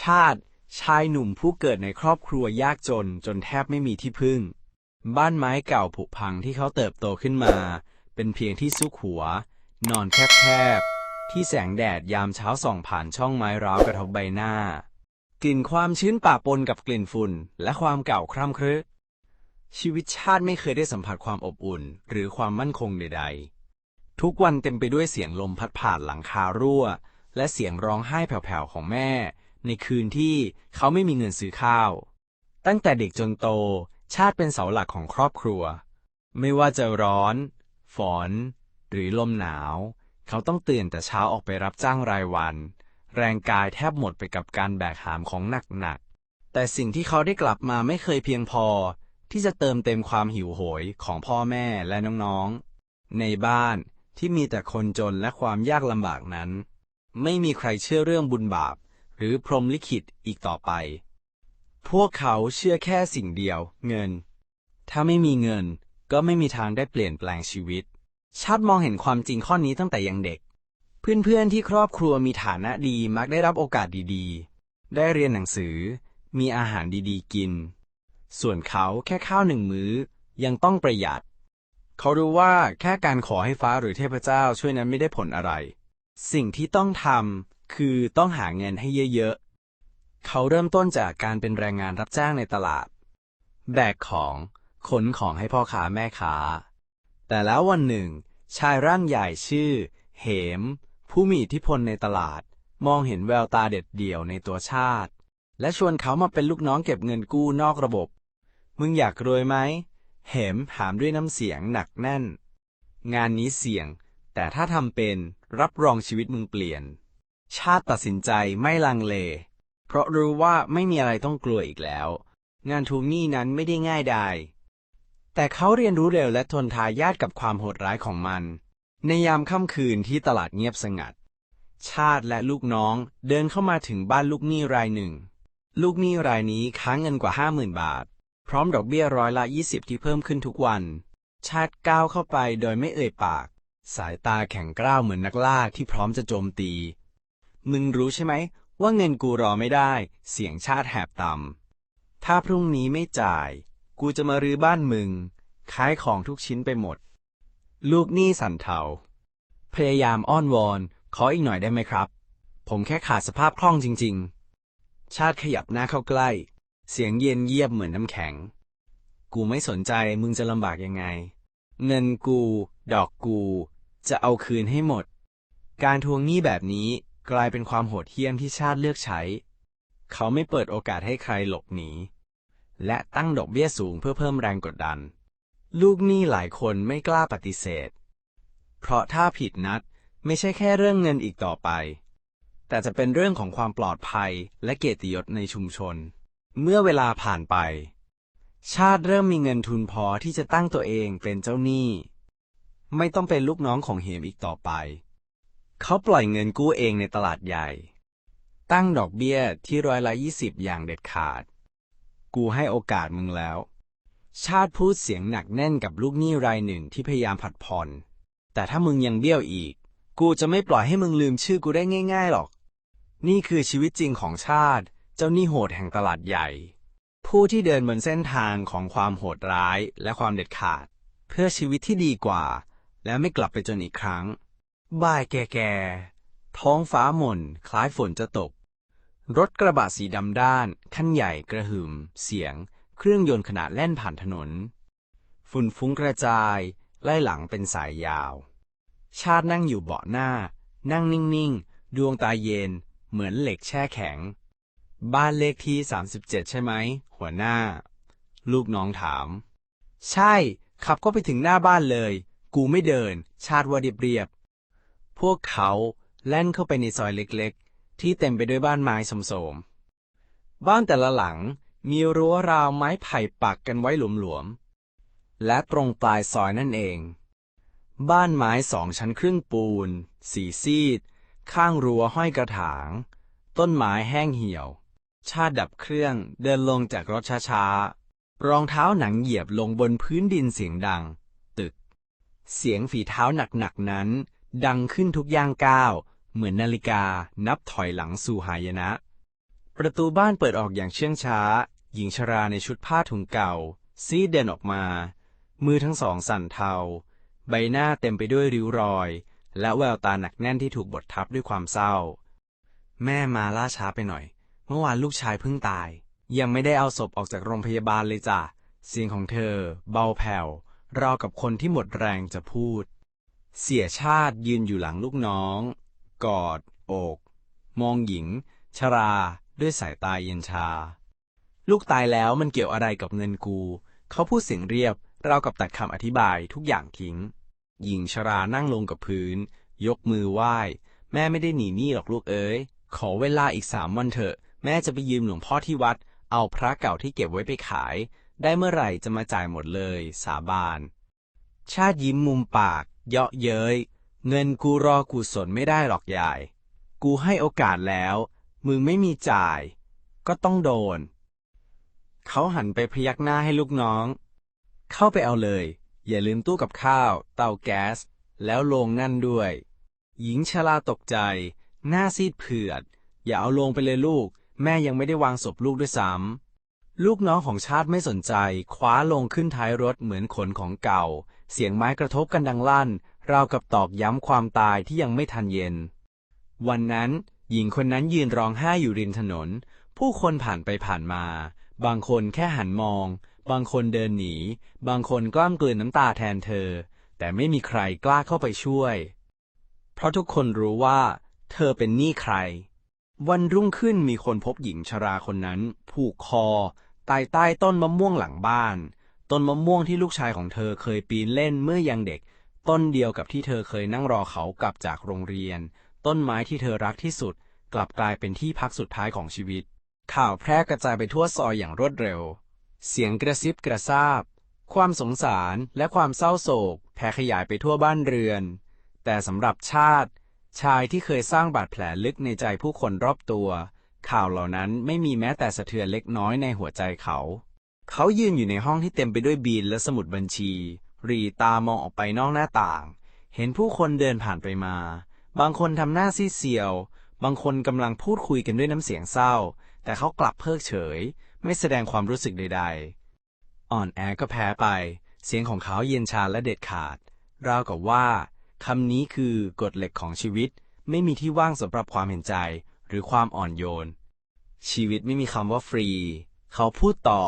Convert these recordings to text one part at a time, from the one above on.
ชาติ ชายหนุ่มผู้เกิดในครอบครัวยากจนจนแทบไม่มีที่พึ่ง บ้านไม้เก่าผุพังที่เขาเติบโตขึ้นมา เป็นเพียงที่ซุกหัว นอนแคบๆ ที่แสงแดดยามเช้าส่องผ่านช่องไม้ร้าวกระทบใบหน้า กลิ่นความชื้นป่าปนกับกลิ่นฝุ่น และความเก่าคร่ำครึชีวิตชาติไม่เคยได้สัมผัสความอบอุ่น หรือความมั่นคงใด ๆ ทุกวันเต็มไปด้วยเสียงลมพัดผ่านหลังคารั่ว และเสียงร้องไห้แผ่วๆของแม่ ในคืนที่เขาไม่มีเงินซื้อข้าว ตั้งแต่เด็กจนโต ชาติเป็นเสาหลักของครอบครัว ไม่ว่าจะร้อน ฝน หรือลมหนาว เขาต้องตื่นแต่เช้าออกไปรับจ้างรายวัน แรงกายแทบหมดไปกับการแบกหามของหนักๆ แต่สิ่งที่เขาได้กลับมาไม่เคยเพียงพอ ที่จะเติมเต็มความหิวโหยของพ่อแม่และน้องๆ ในบ้านที่มีแต่คนจนและความยากลำบากนั้น ไม่มีใครเชื่อเรื่องบุญบาป หรือพรหมลิขิตอีกต่อไป พวกเขาเชื่อแค่สิ่งเดียว เงิน ถ้าไม่มีเงินก็ไม่มีทางได้เปลี่ยนแปลงชีวิต ชาติมองเห็นความจริงข้อนี้ตั้งแต่ยังเด็ก เพื่อนๆที่ครอบครัวมีฐานะดีมักได้รับโอกาสดีๆ ได้เรียนหนังสือ มีอาหารดีๆกิน ส่วนเขาแค่ข้าวหนึ่งมื้อยังต้องประหยัด เขารู้ว่าแค่การขอให้ฟ้าหรือเทพเจ้าช่วยนั้นไม่ได้ผลอะไร สิ่งที่ต้องทำ คือต้องหาเงินให้เยอะๆ เขาเริ่มต้นจากการเป็นแรงงานรับจ้างในตลาด แบกของขนของให้พ่อค้าแม่ค้า แต่แล้ววันหนึ่ง ชายร่างใหญ่ชื่อ เหม ผู้มีอิทธิพลในตลาด มองเห็นแววตาเด็ดเดี่ยวในตัวชาติ และชวนเขามาเป็นลูกน้องเก็บเงินกู้นอกระบบ มึงอยากรวยไหม เหมถามด้วยน้ำเสียงหนักแน่น งานนี้เสี่ยง แต่ถ้าทำเป็นรับรองชีวิตมึงเปลี่ยน ชาติตัดสินใจไม่ลังเล เพราะรู้ว่าไม่มีอะไรต้องกลัวอีกแล้ว งานทวงหนี้นั้นไม่ได้ง่ายดาย แต่เขาเรียนรู้เร็วและทนทายาทกับความโหดร้ายของมัน ในยามค่ำคืนที่ตลาดเงียบสงัด ชาติและลูกน้องเดินเข้ามาถึงบ้านลูกหนี้รายหนึ่ง ลูกหนี้รายนี้ค้างเงินกว่าห้าหมื่นบาท พร้อมดอกเบี้ยร้อยละยี่สิบที่เพิ่มขึ้นทุกวัน ชาติก้าวเข้าไปโดยไม่เอ่ยปาก สายตาแข็งกร้าวเหมือนนักล่าที่พร้อมจะโจมตี มึงรู้ใช่ไหม ว่าเงินกูรอไม่ได้ เสียงชาติแหบต่ำ ถ้าพรุ่งนี้ไม่จ่าย กูจะมารื้อบ้านมึง ขายของทุกชิ้นไปหมด ลูกหนี้สันเทา พยายามอ้อนวอน ขออีกหน่อยได้ไหมครับ ผมแค่ขาดสภาพคล่องจริง ๆ ชาติขยับหน้าเข้าใกล้ เสียงเย็นเยียบเหมือนน้ำแข็ง กูไม่สนใจมึงจะลำบากยังไง เงินกู ดอกกู จะเอาคืนให้หมด การทวงหนี้แบบนี้ กลายเป็นความโหดเหี้ยมที่ชาติเลือกใช้ เขาไม่เปิดโอกาสให้ใครหลบหนี และตั้งดอกเบี้ยสูงเพื่อเพิ่มแรงกดดัน ลูกหนี้หลายคนไม่กล้าปฏิเสธ เพราะถ้าผิดนัดไม่ใช่แค่เรื่องเงินอีกต่อไป แต่จะเป็นเรื่องของความปลอดภัยและเกียรติยศในชุมชน เมื่อเวลาผ่านไป ชาติเริ่มมีเงินทุนพอที่จะตั้งตัวเองเป็นเจ้าหนี้ ไม่ต้องเป็นลูกน้องของเหมอีกต่อไป เขาปล่อยเงินกู้เองในตลาดใหญ่ ตั้งดอกเบี้ยที่ร้อยละยี่สิบอย่างเด็ดขาด กูให้โอกาสมึงแล้ว ชาติพูดเสียงหนักแน่นกับลูกหนี้รายหนึ่งที่พยายามผัดผ่อน แต่ถ้ามึงยังเบี้ยวอีก กูจะไม่ปล่อยให้มึงลืมชื่อกูได้ง่าย ๆหรอก นี่คือชีวิตจริงของชาติ เจ้าหนี้โหดแห่งตลาดใหญ่ ผู้ที่เดินบนเส้นทางของความโหดร้ายและความเด็ดขาด เพื่อชีวิตที่ดีกว่า และไม่กลับไปจนอีกครั้ง บ่ายแก่ๆ ท้องฟ้าหม่น คล้ายฝนจะตก รถกระบะสีดำด้าน คันใหญ่กระหึ่ม เสียง เครื่องยนต์ขนาดแล่นผ่านถนน ฝุ่นฟุ้งกระจาย ไล่หลังเป็นสายยาว ชาตินั่งอยู่เบาะหน้า นั่งนิ่งๆ ดวงตาเย็น เหมือนเหล็กแช่แข็ง บ้านเลขที่ 37 ใช่ไหม หัวหน้า ลูกน้องถาม ใช่ ขับก็ไปถึงหน้าบ้านเลย กูไม่เดิน ชาติว่าเรียบ พวกเขาแล่นเข้าไปในซอยเล็กๆ ที่เต็มไปด้วยบ้านไม้สมโสมๆบ้านแต่ละหลังมีรั้วราวไม้ไผ่ปักกันไว้หลวมๆ และตรงปลายซอยนั่นเอง บ้านไม้สองชั้นครึ่งปูน สีซีด ข้างรั้วห้อยกระถาง ต้นไม้แห้งเหี่ยว ชาดับเครื่องเดินลงจากรถช้าๆ รองเท้าหนังเหยียบลงบนพื้นดินเสียงดัง ตึก เสียงฝีเท้าหนักๆนั้น ดังขึ้นทุกย่างก้าว เหมือนนาฬิกานับถอยหลังสู่หายนะ ประตูบ้านเปิดออกอย่างเชื่องช้า หญิงชราในชุดผ้าถุงเก่า ซีดเดินออกมา มือทั้งสองสั่นเทา ใบหน้าเต็มไปด้วยริ้วรอย และแววตาหนักแน่นที่ถูกบดทับด้วยความเศร้า แม่มาล่าช้าไปหน่อย เมื่อวานลูกชายเพิ่งตาย ยังไม่ได้เอาศพออกจากโรงพยาบาลเลยจ้ะเสียงของเธอ เบาแผ่วราวกับคนที่หมดแรงจะพูด เสียชาติยืนอยู่หลังลูกน้อง กอด อก มองหญิง ชรา ด้วยสายตาเย็นชา ลูกตายแล้วมันเกี่ยวอะไรกับเงินกู เขาพูดเสียงเรียบเรากับตัดคำอธิบายทุกอย่างทิ้ง หญิงชรานั่งลงกับพื้น ยกมือไหว้ แม่ไม่ได้หนีหนี้หรอกลูกเอ้ยขอเวลาอีกสามวันเถอะ แม่จะไปยืมหลวงพ่อที่วัด เอาพระเก่าที่เก็บไว้ไปขาย ได้เมื่อไหร่จะมาจ่ายหมดเลย สาบาน ชาติยิ้มมุมปาก เยาะเย้ย เงินกูรอกูสนไม่ได้หรอกยาย กูให้โอกาสแล้ว มึงไม่มีจ่าย ก็ต้องโดน เขาหันไปพยักหน้าให้ลูกน้อง เข้าไปเอาเลย อย่าลืมตู้กับข้าว เตาแก๊ส แล้วโลงนั่นด้วย หญิงชราตกใจ หน้าซีดเผือด อย่าเอาลงไปเลยลูก แม่ยังไม่ได้วางศพลูกด้วยซ้ำ ลูกน้องของชาติไม่สนใจ คว้าลงขึ้นท้ายรถเหมือนขนของเก่า เสียงไม้กระทบกันดังลั่น ราวกับตอกย้ำความตายที่ยังไม่ทันเย็น วันนั้น หญิงคนนั้นยืนร้องไห้อยู่ริมถนน ผู้คนผ่านไปผ่านมา บางคนแค่หันมอง บางคนเดินหนี บางคนกล้ามกลืนน้ำตาแทนเธอ แต่ไม่มีใครกล้าเข้าไปช่วย เพราะทุกคนรู้ว่า เธอเป็นหนี้ใคร วันรุ่งขึ้นมีคนพบหญิงชราคนนั้น ผูกคอ ตายใต้ต้นมะม่วงหลังบ้าน ต้นมะม่วงที่ลูกชายของเธอเคยปีนเล่นเมื่อยังเด็ก ต้นเดียวกับที่เธอเคยนั่งรอเขากลับจากโรงเรียน ต้นไม้ที่เธอรักที่สุด กลับกลายเป็นที่พักสุดท้ายของชีวิต ข่าวแพร่กระจายไปทั่วซอยอย่างรวดเร็ว เสียงกระซิบกระซาบ ความสงสารและความเศร้าโศกแผ่ขยายไปทั่วบ้านเรือน แต่สำหรับชาติ ชายที่เคยสร้างบาดแผลลึกในใจผู้คนรอบตัว ข่าวเหล่านั้นไม่มีแม้แต่สะเทือนเล็กน้อยในหัวใจเขา เขายืนอยู่ในห้องที่เต็มไปด้วยบินและสมุดบัญชี รีตามองออกไปนอกหน้าต่าง เห็นผู้คนเดินผ่านไปมา บางคนทำหน้าซีเซียว บางคนกำลังพูดคุยกันด้วยน้ำเสียงเศร้า แต่เขากลับเพิกเฉย ไม่แสดงความรู้สึกใด ๆ อ่อนแอก็แพ้ไป เสียงของเขาเย็นชาและเด็ดขาด ราวกับว่าคำนี้คือกฎเหล็กของชีวิต ไม่มีที่ว่างสำหรับความเห็นใจ หรือความอ่อนโยน ชีวิตไม่มีคำว่าฟรี เขาพูดต่อ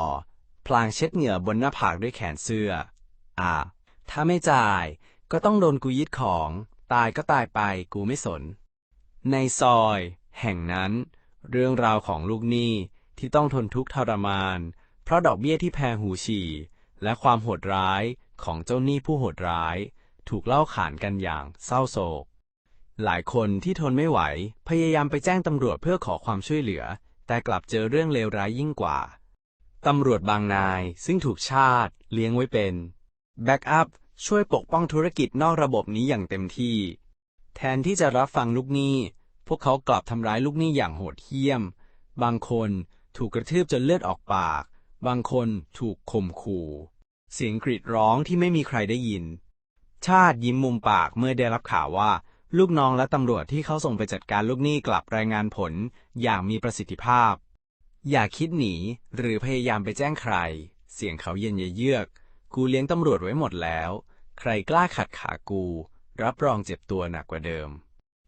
พลางเช็ดเหงื่อบนหน้าผากด้วยแขนเสื้อ อ่า ถ้าไม่จ่ายก็ต้องโดนกูยึดของ ตายก็ตายไปกูไม่สน ในซอย แห่งนั้น เรื่องราวของลูกหนี้ที่ต้องทนทุกข์ทรมาน เพราะดอกเบี้ยที่แพงหูฉี่ และความโหดร้ายของเจ้าหนี้ผู้โหดร้าย ถูกเล่าขานกันอย่างเศร้าโศก หลายคนที่ทนไม่ไหว พยายามไปแจ้งตำรวจเพื่อขอความช่วยเหลือ แต่กลับเจอเรื่องเลวร้ายยิ่งกว่า ตำรวจบางนายซึ่งถูกชาติ เลี้ยงไว้เป็นแบ็กอัพช่วยปกป้องธุรกิจนอกระบบนี้อย่างเต็มที่ แทนที่จะรับฟังลูกหนี้ พวกเขากลับทำร้ายลูกหนี้อย่างโหดเหี้ยม บางคนถูกกระทืบจนเลือดออกปาก บางคนถูกข่มขู่ เสียงกรีดร้องที่ไม่มีใครได้ยิน ชาติยิ้มมุมปากเมื่อได้รับข่าวว่า ลูกน้องและตำรวจที่เขาส่งไปจัดการลูกหนี้กลับรายงานผลอย่างมีประสิทธิภาพ อย่าคิดหนีหรือพยายามไปแจ้งใคร เสียงเขาเย็นเยือก กูเลี้ยงตำรวจไว้หมดแล้ว ใครกล้าขัดขากู รับรองเจ็บตัวหนักกว่าเดิม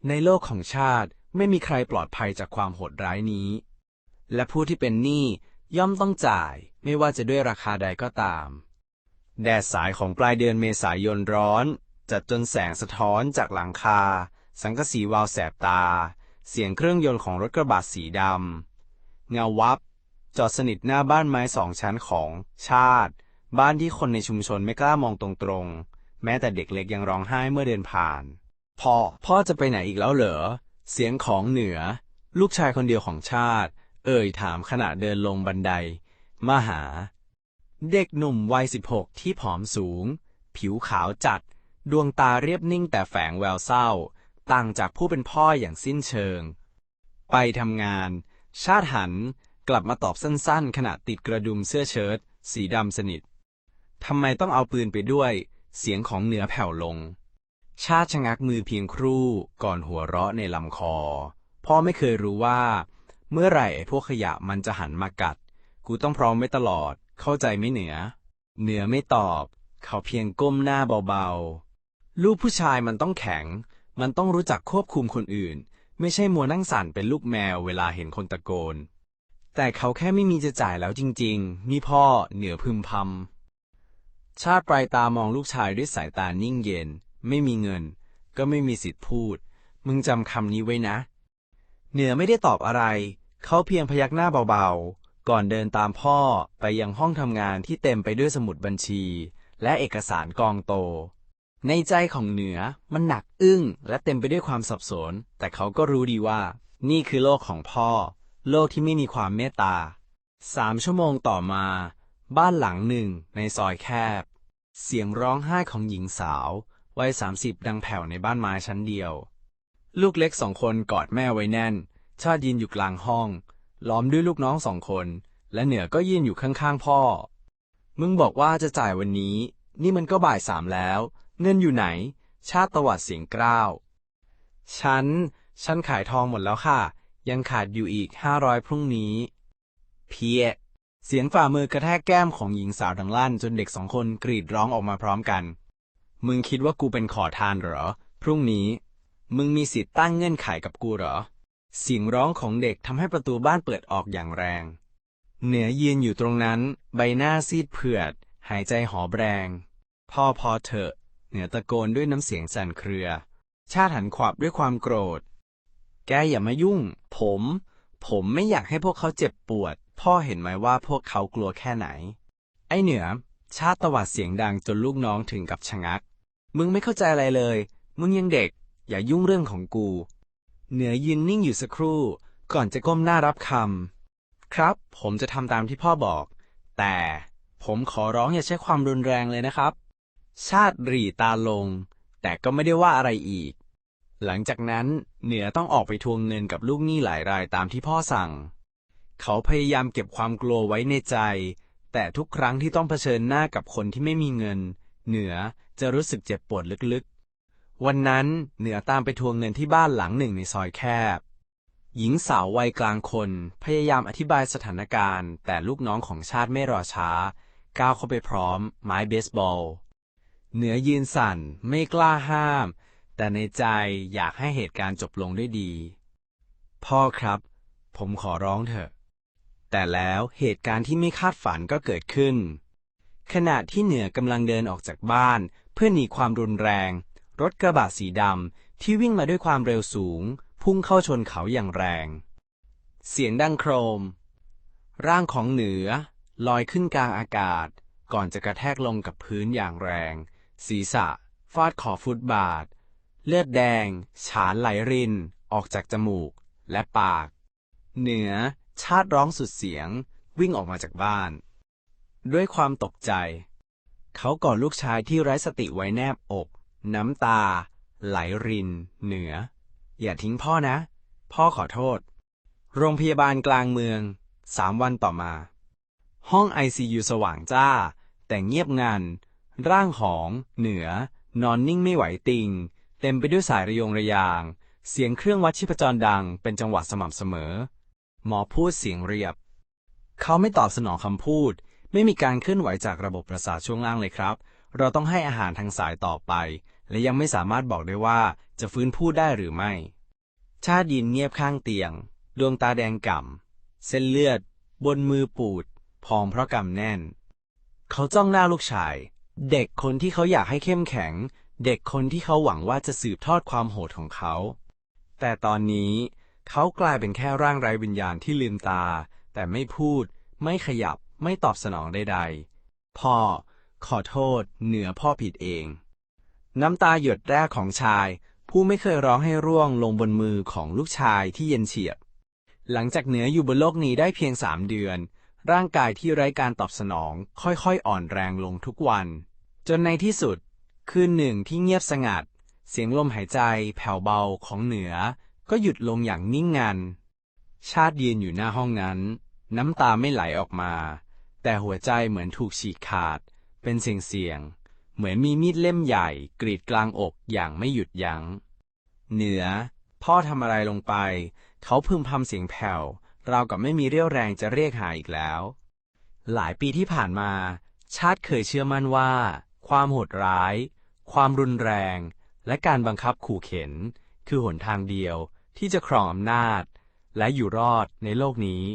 ในโลกของชาติไม่มีใครปลอดภัยจากความโหดร้ายนี้ และผู้ที่เป็นหนี้ย่อมต้องจ่ายไม่ว่าจะด้วยราคาใดก็ตาม แดดสายของปลายเดือนเมษายนร้อน จัดจนแสงสะท้อนจากหลังคา สังกะสีวาวแสบตา เสียงเครื่องยนต์ของรถกระบะสีดำเงาวับ จอดสนิทหน้าบ้านไม้สองชั้นของชาติ บ้านที่คนในชุมชนไม่กล้ามองตรงๆ แม้แต่เด็กเล็กยังร้องไห้เมื่อเดินผ่าน พ่อ พ่อจะไปไหนอีกแล้วเหรอ เสียงของเหนือ ลูกชายคนเดียวของชาติ เอ่ยถามขณะเดินลงบันได มาหา เด็กหนุ่มวัยสิบหกที่ผอมสูง ผิวขาวจัด ดวงตาเรียบนิ่งแต่แฝงแววเศร้า ต่างจากผู้เป็นพ่ออย่างสิ้นเชิง ไปทำงาน ชาติหันกลับมาตอบสั้นๆ ขณะติดกระดุมเสื้อเชิ้ตสีดำสนิททำไมต้องเอาปืนไปด้วย เสียงของเหนือแผ่วลง ชาติชะงักมือเพียงครู่ก่อนหัวเราะในลำคอ พ่อไม่เคยรู้ว่า เมื่อไหร่พวกขยะมันจะหันมากัด กูต้องพร้อมไว้ตลอด เข้าใจไหมเหนือ เหนือไม่ตอบ เขาเพียงก้มหน้าเบาๆ ลูกผู้ชายมันต้องแข็ง มันต้องรู้จักควบคุมคนอื่น ไม่ใช่มัวนั่งสั่นเป็นลูกแมวเวลาเห็นคนตะโกน แต่เขาแค่ไม่มีจะจ่ายแล้วจริงๆ นี่พ่อเหนือพึมพำ ชาติปลายตามองลูกชายด้วยสายตานิ่งเย็น ไม่มีเงิน ก็ไม่มีสิทธิ์พูด มึงจำคำนี้ไว้นะ เหนือไม่ได้ตอบอะไร เขาเพียงพยักหน้าเบาๆ ก่อนเดินตามพ่อไปยังห้องทำงานที่เต็มไปด้วยสมุดบัญชี และเอกสารกองโต ในใจของเหนือมันหนักอึ้งและเต็มไปด้วยความสับสน แต่เขาก็รู้ดีว่า นี่คือโลกของพ่อ โลกที่ไม่มีความเมตตาสามชั่วโมงต่อมา บ้านหลังหนึ่งในซอยแคบ เสียงร้องไห้ของหญิงสาว วัยสามสิบดังแผ่วในบ้านไม้ชั้นเดียว ลูกเล็กสองคนกอดแม่ไว้แน่น ชาติยืนอยู่กลางห้อง ล้อมด้วยลูกน้องสองคน และเหนือก็ยืนอยู่ข้างๆพ่อ มึงบอกว่าจะจ่ายวันนี้ นี่มันก็บ่ายสามแล้ว เงินอยู่ไหน ชาติตวัดเสียงกร้าว ฉัน ฉันขายทองหมดแล้วค่ะ ยังขาดอยู่อีกห้าร้อยพรุ่งนี้ เพีย เสียงฝ่ามือกระแทกแก้มของหญิงสาวดังลั่น จนเด็กสองคนกรีดร้องออกมาพร้อมกัน มึงคิดว่ากูเป็นขอทานเหรอ พรุ่งนี้ มึงมีสิทธิ์ตั้งเงื่อนไขกับกูเหรอ เสียงร้องของเด็กทำให้ประตูบ้านเปิดออกอย่างแรง เหนือยืนอยู่ตรงนั้น ใบหน้าซีดเผือด หายใจหอบแรง พ่อพอเถอะ เหนือตะโกนด้วยน้ำเสียงสั่นเครือ ชาติหันขวับด้วยความโกรธ แกอย่ามายุ่ง ผม ผมไม่อยากให้พวกเขาเจ็บปวด พ่อเห็นไหมว่าพวกเขากลัวแค่ไหน ไอเหนือ ชาติตวัดเสียงดังจนลูกน้องถึงกับชะงัก มึงไม่เข้าใจอะไรเลย มึงยังเด็ก อย่ายุ่งเรื่องของกู เหนือยืนนิ่งอยู่สักครู่ ก่อนจะก้มหน้ารับคำครับ ผมจะทำตามที่พ่อบอก แต่ผมขอร้องอย่าใช้ความรุนแรงเลยนะครับ ชาติรีตาลง แต่ก็ไม่ได้ว่าอะไรอีก หลังจากนั้นเหนือต้องออกไปทวงเงินกับลูกหนี้หลายรายตามที่พ่อสั่ง เขาพยายามเก็บความกลัวไว้ในใจ แต่ทุกครั้งที่ต้องเผชิญหน้ากับคนที่ไม่มีเงิน เหนือจะรู้สึกเจ็บปวดลึกๆ วันนั้นเหนือตามไปทวงเงินที่บ้านหลังหนึ่งในซอยแคบ หญิงสาววัยกลางคนพยายามอธิบายสถานการณ์ แต่ลูกน้องของชาติไม่รอช้า ก้าวเข้าไปพร้อม ไม้เบสบอล เหนือยืนสั่นไม่กล้าห้าม แต่ในใจอยากให้เหตุการณ์จบลงด้วยดี พ่อครับ ผมขอร้องเถอะ แต่แล้วเหตุการณ์ที่ไม่คาดฝันก็เกิดขึ้น ขณะที่เหนือกำลังเดินออกจากบ้าน เพื่อหนีความรุนแรง รถกระบะสีดำที่วิ่งมาด้วยความเร็วสูง พุ่งเข้าชนเขาอย่างแรง เสียงดังโครม ร่างของเหนือลอยขึ้นกลางอากาศก่อนจะกระแทกลงกับพื้นอย่างแรง ศีรษะ ฟาดขอบฟุตบาท เลือดแดง ฉานไหลริน ออกจากจมูก และปาก เหนือ ชาติร้องสุดเสียง วิ่งออกมาจากบ้าน ด้วยความตกใจ เขากอดลูกชายที่ไร้สติไว้แนบอก น้ำตา ไหลริน เหนือ อย่าทิ้งพ่อนะ พ่อขอโทษ โรงพยาบาลกลางเมือง สามวันต่อมา ห้องไอซียูสว่างจ้า แต่เงียบงัน ร่างของเหนือ นอนนิ่งไม่ไหวติง เต็มไปด้วยสายระยงระยาง เสียงเครื่องวัดชีพจรดัง เป็นจังหวะสม่ำเสมอ หมอพูดเสียงเรียบ เขาไม่ตอบสนองคำพูด ไม่มีการเคลื่อนไหวจากระบบประสาทช่วงล่างเลยครับ เราต้องให้อาหารทางสายต่อไป และยังไม่สามารถบอกได้ว่าจะฟื้นพูดได้หรือไม่ ชาติยินเงียบข้างเตียง ดวงตาแดงก่ำ เส้นเลือด บนมือปูด พองเพราะกำแน่น เขาจ้องหน้าลูกชาย เด็กคนที่เขาอยากให้เข้มแข็ง เด็กคนที่เขาหวังว่าจะสืบทอดความโหดของเขา แต่ตอนนี้เขากลายเป็นแค่ร่างไร้วิญญาณที่ลืมตา แต่ไม่พูด ไม่ขยับ ไม่ตอบสนองใดๆ พ่อ ขอโทษ เหนือพ่อผิดเอง น้ำตาหยดแรกของชาย ผู้ไม่เคยร้องให้ร่วงลงบนมือของลูกชายที่เย็นเฉียบ หลังจากเหนืออยู่บนโลกนี้ได้เพียงสามเดือน ร่างกายที่ไร้การตอบสนอง ค่อยๆ อ่อนแรงลงทุกวัน จนในที่สุด คืนหนึ่งที่เงียบสงัด เสียงลมหายใจแผ่วเบาของเหนือ ก็หยุดลงอย่างนิ่งงัน ชาติยืนอยู่หน้าห้องนั้น น้ำตาไม่ไหลออกมา แต่หัวใจเหมือนถูกฉีกขาด เป็นเสียงเสียง เหมือนมีมีดเล่มใหญ่กรีดกลางอกอย่างไม่หยุดยัง้ง เหนือ พ่อทำอะไรลงไป เขาพึมพำเสียงแผ่วราวกับไม่มีเรี่ยวแรงจะเรียกหาอีกแล้ว หลายปีที่ผ่านมา ชาติเคยเชื่อมั่นว่า ความโหดร้าย ความรุนแรง และการบังคับขู่เข็น คือหนทางเดียวที่จะครองอำนาจ และอยู่รอดในโลกนี้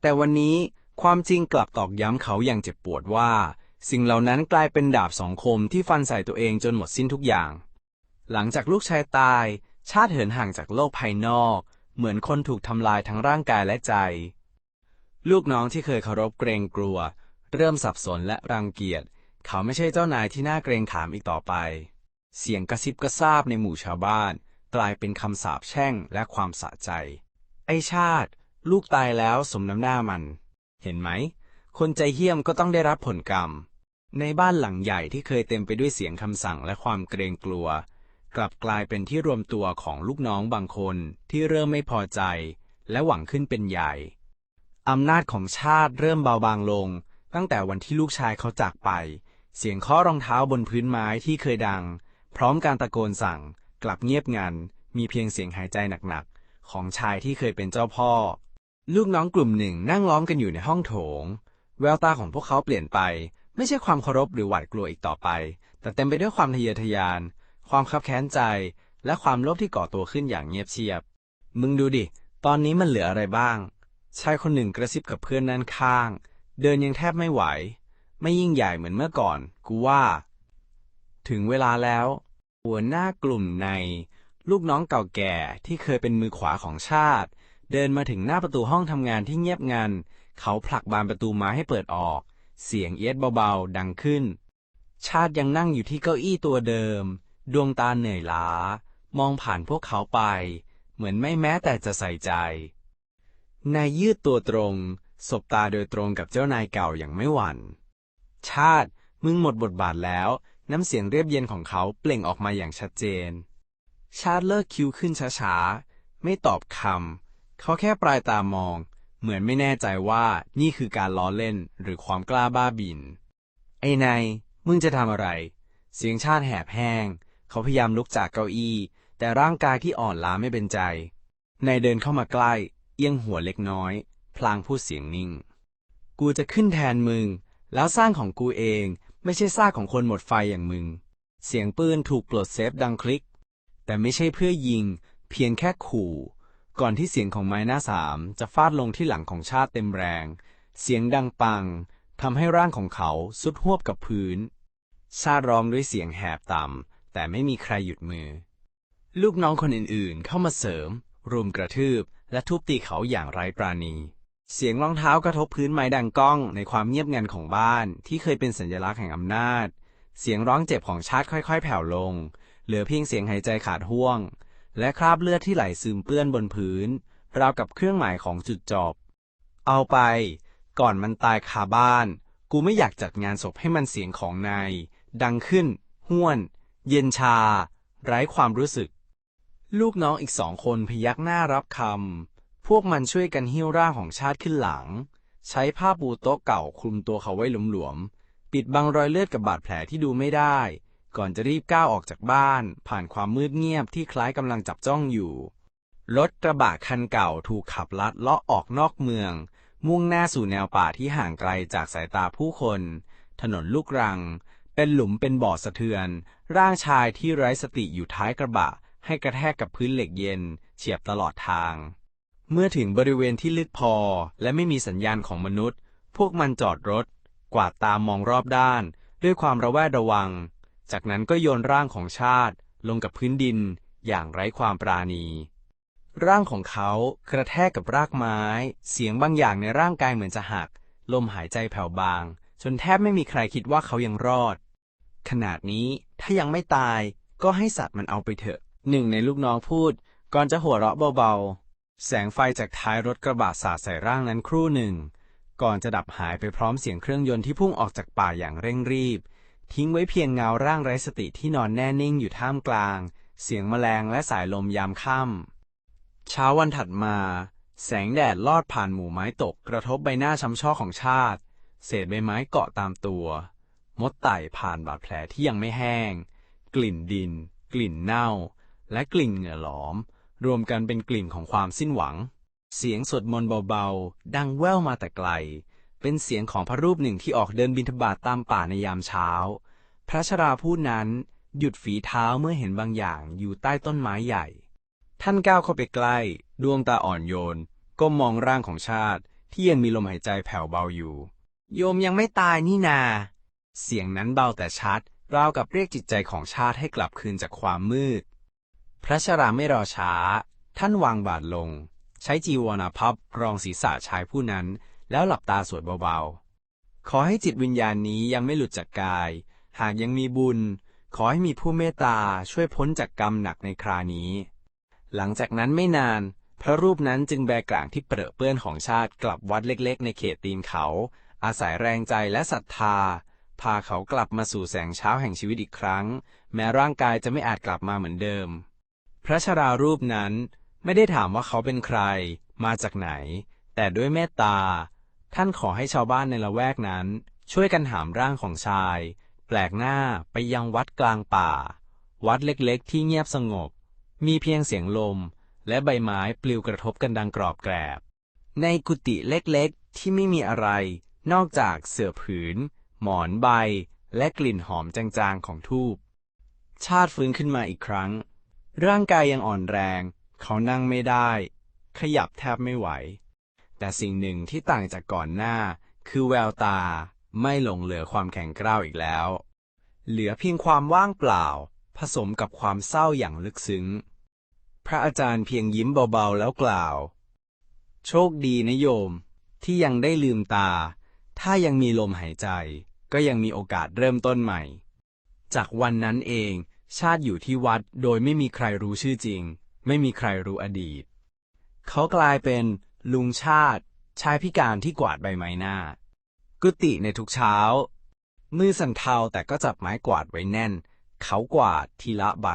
แต่วันนี้ความจริงกลับตอกย้ำเขาอย่างเจ็บปวดว่า สิ่งเหล่านั้นกลายเป็นดาบสองคมที่ฟันใส่ตัวเองจนหมดสิ้นทุกอย่าง หลังจากลูกชายตาย ชาติเหินห่างจากโลกภายนอก เหมือนคนถูกทำลายทั้งร่างกายและใจ ลูกน้องที่เคยเคารพเกรงกลัว เริ่มสับสนและรังเกียจ เขาไม่ใช่เจ้านายที่น่าเกรงขามอีกต่อไป เสียงกระซิบกระซาบในหมู่ชาวบ้าน กลายเป็นคำสาปแช่งและความสะใจ ไอชาติ ลูกตายแล้วสมน้ำหน้ามัน เห็นไหม คนใจเหี้ยมก็ต้องได้รับผลกรรม ในบ้านหลังใหญ่ที่เคยเต็มไปด้วยเสียงคำสั่งและความเกรงกลัว กลับกลายเป็นที่รวมตัวของลูกน้องบางคนที่เริ่มไม่พอใจ และหวังขึ้นเป็นใหญ่อำนาจของชาติเริ่มเบาบางลง ตั้งแต่วันที่ลูกชายเขาจากไป เสียงเคาะรองเท้าบนพื้นไม้ที่เคยดัง พร้อมการตะโกนสั่ง กลับเงียบงัน มีเพียงเสียงหายใจหนักๆ ของชายที่เคยเป็นเจ้าพ่อ ลูกน้องกลุ่มหนึ่งนั่งล้อมกันอยู่ในห้องโถง แววตาของพวกเขาเปลี่ยนไป ไม่ใช่ความเคารพหรือหวาดกลัวอีกต่อไป แต่เต็มไปด้วยความทะเยอทะยาน ความคับแค้นใจ และความโลภที่ก่อตัวขึ้นอย่างเงียบเชียบ มึงดูดิ ตอนนี้มันเหลืออะไรบ้าง ชายคนหนึ่งกระซิบกับเพื่อนด้านข้าง เดินยังแทบไม่ไหว ไม่ยิ่งใหญ่เหมือนเมื่อก่อน กูว่า ถึงเวลาแล้ว หัวหน้ากลุ่มใน ลูกน้องเก่าแก่ที่เคยเป็นมือขวาของชาติ เดินมาถึงหน้าประตูห้องทำงานที่เงียบงัน เขาผลักบานประตูไม้ให้เปิดออก เสียงเอียดเบาๆ ดังขึ้น ชาติยังนั่งอยู่ที่เก้าอี้ตัวเดิม ดวงตาเหนื่อยล้า มองผ่านพวกเขาไป เหมือนไม่แม้แต่จะใส่ใจ นายยืดตัวตรง สบตาโดยตรงกับเจ้านายเก่าอย่างไม่หวัน่น ชาติ มึงหมดบทบาทแล้ว น้ำเสียงเรียบเย็นของเขาเปล่งออกมาอย่างชัดเจน ชาติเลิกคิ้วขึ้นช้าๆ ไม่ตอบคำ เขาแค่ปลายตามอง เหมือนไม่แน่ใจว่านี่คือการล้อเล่นหรือความกล้าบ้าบิน ไอ้นาย มึงจะทำอะไร เสียงชาติแหบแห้ง เขาพยายามลุกจากเก้าอี้ แต่ร่างกายที่อ่อนล้าไม่เป็นใจ นายเดินเข้ามาใกล้ เอียงหัวเล็กน้อย พลางพูดเสียงนิ่ง กูจะขึ้นแทนมึง แล้วสร้างของกูเอง ไม่ใช่ซากของคนหมดไฟอย่างมึง เสียงปืนถูกปลดเซฟดังคลิก แต่ไม่ใช่เพื่อยิง เพียงแค่ขู่ ก่อนที่เสียงของไม้หน้าสามจะฟาดลงที่หลังของชาติเต็มแรง เสียงดังปังทำให้ร่างของเขาสุดหวบกับพื้น ชาติร้องด้วยเสียงแหบต่ำแต่ไม่มีใครหยุดมือ ลูกน้องคนอื่นๆ เข้ามาเสริม รุมกระทืบ และทุบตีเขาอย่างไร้ปราณี เสียงรองเท้ากระทบพื้นไม้ดังก้องในความเงียบงันของบ้าน ที่เคยเป็นสัญลักษณ์แห่งอำนาจ เสียงร้องเจ็บของชาติค่อยๆ แผ่วลง เหลือเพียงเสียงหายใจขาดห่วง และคราบเลือดที่ไหลซึมเปื้อนบนพื้น ราวกับเครื่องหมายของจุดจบ เอาไป ก่อนมันตายคาบ้าน กูไม่อยากจัดงานศพให้มันเสียงของนายดังขึ้น ห้วน เย็นชา ไร้ความรู้สึก ลูกน้องอีกสองคนพยักหน้ารับคำ พวกมันช่วยกันหิ้วร่างของชาติขึ้นหลัง ใช้ผ้าปูโต๊ะเก่าคลุมตัวเขาไว้หลวมๆ ปิดบังรอยเลือดกับบาดแผลที่ดูไม่ได้ ก่อนจะรีบก้าวออกจากบ้าน ผ่านความมืดเงียบที่คล้ายกำลังจับจ้องอยู่ รถกระบะคันเก่าถูกขับลัดเลาะออกนอกเมือง มุ่งหน้าสู่แนวป่าที่ห่างไกลจากสายตาผู้คน ถนนลูกรัง เป็นหลุมเป็นบ่อสะเทือน ร่างชายที่ไร้สติอยู่ท้ายกระบะ ให้กระแทกกับพื้นเหล็กเย็น เฉียบตลอดทาง เมื่อถึงบริเวณที่ลึกพอและไม่มีสัญญาณของมนุษย์ พวกมันจอดรถ กวาดตามมองรอบด้าน ด้วยความระแวดระวัง จากนั้นก็โยนร่างของชาติลงกับพื้นดินอย่างไร้ความปราณี ร่างของเขากระแทกกับรากไม้ เสียงบางอย่างในร่างกายเหมือนจะหัก ลมหายใจแผ่วบาง จนแทบไม่มีใครคิดว่าเขายังรอด ขนาดนี้ถ้ายังไม่ตายก็ให้สัตว์มันเอาไปเถอะ หนึ่งในลูกน้องพูด ก่อนจะหัวเราะเบาๆ แสงไฟจากท้ายรถกระบะสาดใส่ร่างนั้นครู่หนึ่ง ก่อนจะดับหายไปพร้อมเสียงเครื่องยนต์ที่พุ่งออกจากป่าอย่างเร่งรีบ ทิ้งไว้เพียงเงาร่างไร้สติที่นอนแน่นิ่งอยู่ท่ามกลาง เสียงแมลงและสายลมยามค่ำเช้าวันถัดมา แสงแดดลอดผ่านหมู่ไม้ตกกระทบใบหน้าช้ำชอกของชาติ เศษใบไม้เกาะตามตัว มดไต่ผ่านบาดแผลที่ยังไม่แห้ง กลิ่นดิน กลิ่นเน่า และกลิ่นเหงื่อหลอม รวมกันเป็นกลิ่นของความสิ้นหวัง เสียงสวดมนต์เบาๆ ดังแว่วมาแต่ไกล เป็นเสียงของพระรูปหนึ่งที่ออกเดินบิณฑบาตตามป่าในยามเช้า พระชราผู้นั้นหยุดฝีเท้าเมื่อเห็นบางอย่างอยู่ใต้ต้นไม้ใหญ่ ท่านก้าวเข้าไปใกล้ ดวงตาอ่อนโยน ก้มมองร่างของชาติ ที่ยังมีลมหายใจแผ่วเบาอยู่ โยมยังไม่ตายนี่นา เสียงนั้นเบาแต่ชัด ราวกับเรียกจิตใจของชาติให้กลับคืนจากความมืด พระชราไม่รอช้า ท่านวางบาทลง ใช้จีวรพับรองศีรษะชายผู้นั้น แล้วหลับตาสวดเบาๆ ขอให้จิตวิญญาณนี้ยังไม่หลุดจากกาย หากยังมีบุญ ขอให้มีผู้เมตตาช่วยพ้นจากกรรมหนักในครานี้ หลังจากนั้นไม่นาน พระรูปนั้นจึงแบกกลางที่เปรอะเปื้อนของชาติกลับวัดเล็กๆ ในเขตตีนเขา อาศัยแรงใจและศรัทธาพาเขากลับมาสู่แสงเช้าแห่งชีวิตอีกครั้ง แม้ร่างกายจะไม่อาจกลับมาเหมือนเดิม พระชรารูปนั้นไม่ได้ถามว่าเขาเป็นใคร มาจากไหน แต่ด้วยเมตตา ท่านขอให้ชาวบ้านในละแวกนั้น ช่วยกันหามร่างของชาย แปลกหน้าไปยังวัดกลางป่า วัดเล็กๆ ที่เงียบสงบ มีเพียงเสียงลม และใบไม้ปลิวกระทบกันดังกรอบแกรบ ในกุฏิเล็กๆ ที่ไม่มีอะไร นอกจากเสื่อผืน หมอนใบ และกลิ่นหอมจางๆของทูบชาติฟื้นขึ้นมาอีกครั้ง ร่างกายยังอ่อนแรง เขานั่งไม่ได้ ขยับแทบไม่ไหว แต่สิ่งหนึ่งที่ต่างจากก่อนหน้า คือแววตาไม่หลงเหลือความแข็งกร้าวอีกแล้ว เหลือเพียงความว่างเปล่า ผสมกับความเศร้าอย่างลึกซึ้ง พระอาจารย์เพียงยิ้มเบาๆแล้วกล่าว โชคดีนะโยม ที่ยังได้ลืมตา ถ้ายังมีลมหายใจ ก็ยังมีโอกาสเริ่มต้นใหม่ จากวันนั้นเอง ชาติอยู่ที่วัดโดยไม่มีใครรู้ชื่อจริง ไม่มีใครรู้อดีต เขากลายเป็นลุงชาติ ชายพิการที่กวาดใบไม้หน้า กุฏิในทุกเช้า มือสั่นเทาแต่ก็จับไม้กวาดไว้แน่น เขากวาดทีละใบ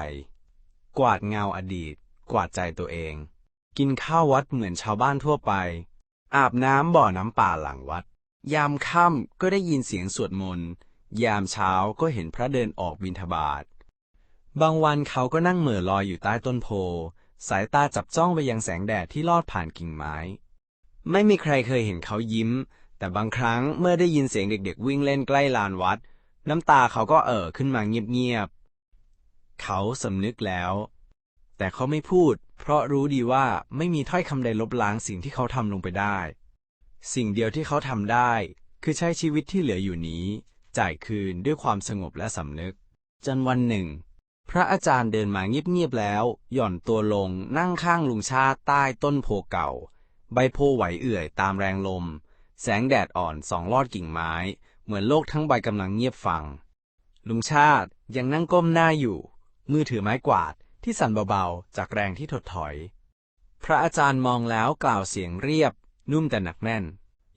กวาดเงาอดีต กวาดใจตัวเอง กินข้าววัดเหมือนชาวบ้านทั่วไป อาบน้ำบ่อน้ำป่าหลังวัด ยามค่ำก็ได้ยินเสียงสวดมนต์ยามเช้าก็เห็นพระเดินออกบิณฑบาต บางวันเขาก็นั่งเหม่อลอยอยู่ใต้ต้นโพ สายตาจับจ้องไปยังแสงแดดที่ลอดผ่านกิ่งไม้ ไม่มีใครเคยเห็นเขายิ้ม แต่บางครั้งเมื่อได้ยินเสียงเด็กๆ วิ่งเล่นใกล้ลานวัด น้ำตาเขาก็เอ่อขึ้นมาเงียบๆ เขาสำนึกแล้ว แต่เขาไม่พูด เพราะรู้ดีว่าไม่มีถ้อยคำใดลบล้างสิ่งที่เขาทำลงไปได้ สิ่งเดียวที่เขาทำได้ คือใช้ชีวิตที่เหลืออยู่นี้ จ่ายคืนด้วยความสงบและสำนึก จนวันหนึ่ง พระอาจารย์เดินมาเงียบๆแล้ว หย่อนตัวลงนั่งข้างลุงชาติใต้ต้นโพเก่า ใบโพไหวเอื่อยตามแรงลม แสงแดดอ่อนสองลอดกิ่งไม้ เหมือนโลกทั้งใบกำลังเงียบฟัง ลุงชาติยังนั่งก้มหน้าอยู่ มือถือไม้กวาดที่สั่นเบาๆ จากแรงที่ถดถอย พระอาจารย์มองแล้วกล่าวเสียงเรียบ นุ่มแต่หนักแน่น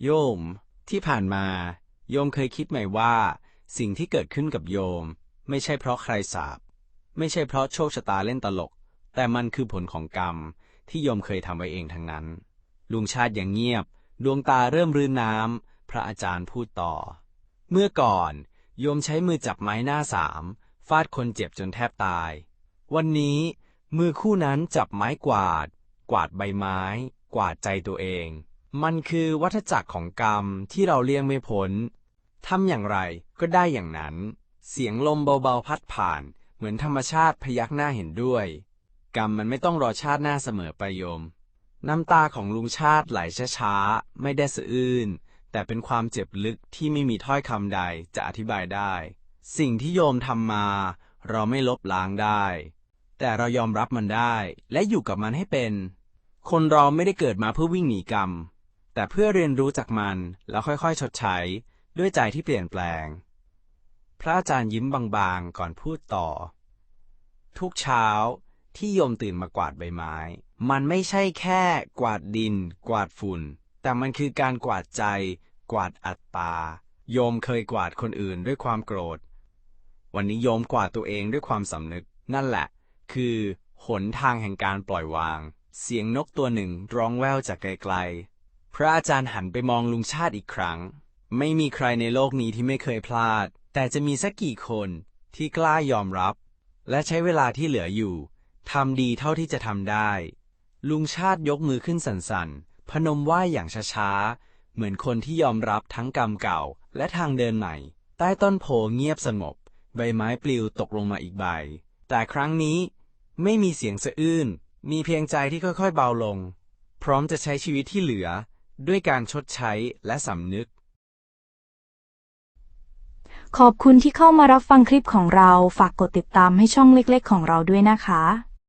โยม ที่ผ่านมา โยมเคยคิดไหมว่า สิ่งที่เกิดขึ้นกับโยม ไม่ใช่เพราะใครสาบ ไม่ใช่เพราะโชคชะตาเล่นตลก แต่มันคือผลของกรรมที่โยมเคยทำไว้เองทั้งนั้น ลุงชาติอย่างเงียบ ดวงตาเริ่มรื้นน้ำ พระอาจารย์พูดต่อ เมื่อก่อน โยมใช้มือจับไม้หน้าสาม ฟาดคนเจ็บจนแทบตาย วันนี้ มือคู่นั้นจับไม้กวาด กวาดใบไม้ กวาดใจตัวเอง มันคือวัฏจักรของกรรมที่เราเลี่ยงไม่พ้นทำอย่างไรก็ได้อย่างนั้น เสียงลมเบาๆพัดผ่าน เหมือนธรรมชาติพยักหน้าเห็นด้วย กรรมมันไม่ต้องรอชาติหน้าเสมอไปโยม น้ำตาของลุงชาติไหลช้าๆ ไม่ได้สะอื้น แต่เป็นความเจ็บลึกที่ไม่มีถ้อยคำใดจะอธิบายได้ สิ่งที่โยมทำมา เราไม่ลบล้างได้ แต่เรายอมรับมันได้ และอยู่กับมันให้เป็น คนเราไม่ได้เกิดมาเพื่อวิ่งหนีกรรม แต่เพื่อเรียนรู้จากมันแล้วค่อยๆ ชดใช้ ด้วยใจที่เปลี่ยนแปลง พระอาจารย์ยิ้มบางๆ ก่อนพูดต่อ ทุกเช้าที่โยมตื่นมากวาดใบไม้ มันไม่ใช่แค่กวาดดิน กวาดฝุ่น แต่มันคือการกวาดใจ กวาดอัตตา โยมเคยกวาดคนอื่นด้วยความโกรธ วันนี้โยมกวาดตัวเองด้วยความสำนึก นั่นแหละ คือหนทางแห่งการปล่อยวาง เสียงนกตัวหนึ่งร้องแว่วจากไกลๆ พระอาจารย์หันไปมองลุงชาติอีกครั้ง ไม่มีใครในโลกนี้ที่ไม่เคยพลาด แต่จะมีสักกี่คนที่กล้ายอมรับ และใช้เวลาที่เหลืออยู่ทำดีเท่าที่จะทำได้ ลุงชาติยกมือขึ้นสั่นพนมไหว้อย่างช้าๆ เหมือนคนที่ยอมรับทั้งกรรมเก่าและทางเดินใหม่ ใต้ต้นโพเงียบสงบ ใบไม้ปลิวตกลงมาอีกใบ แต่ครั้งนี้ไม่มีเสียงสะอื้น มีเพียงใจที่ค่อยๆเบาลง พร้อมจะใช้ชีวิตที่เหลือ ด้วยการชดใช้และสำนึก ขอบคุณที่เข้ามารับฟังคลิปของเรา ฝากกดติดตามให้ช่องเล็กๆ ของเราด้วยนะคะ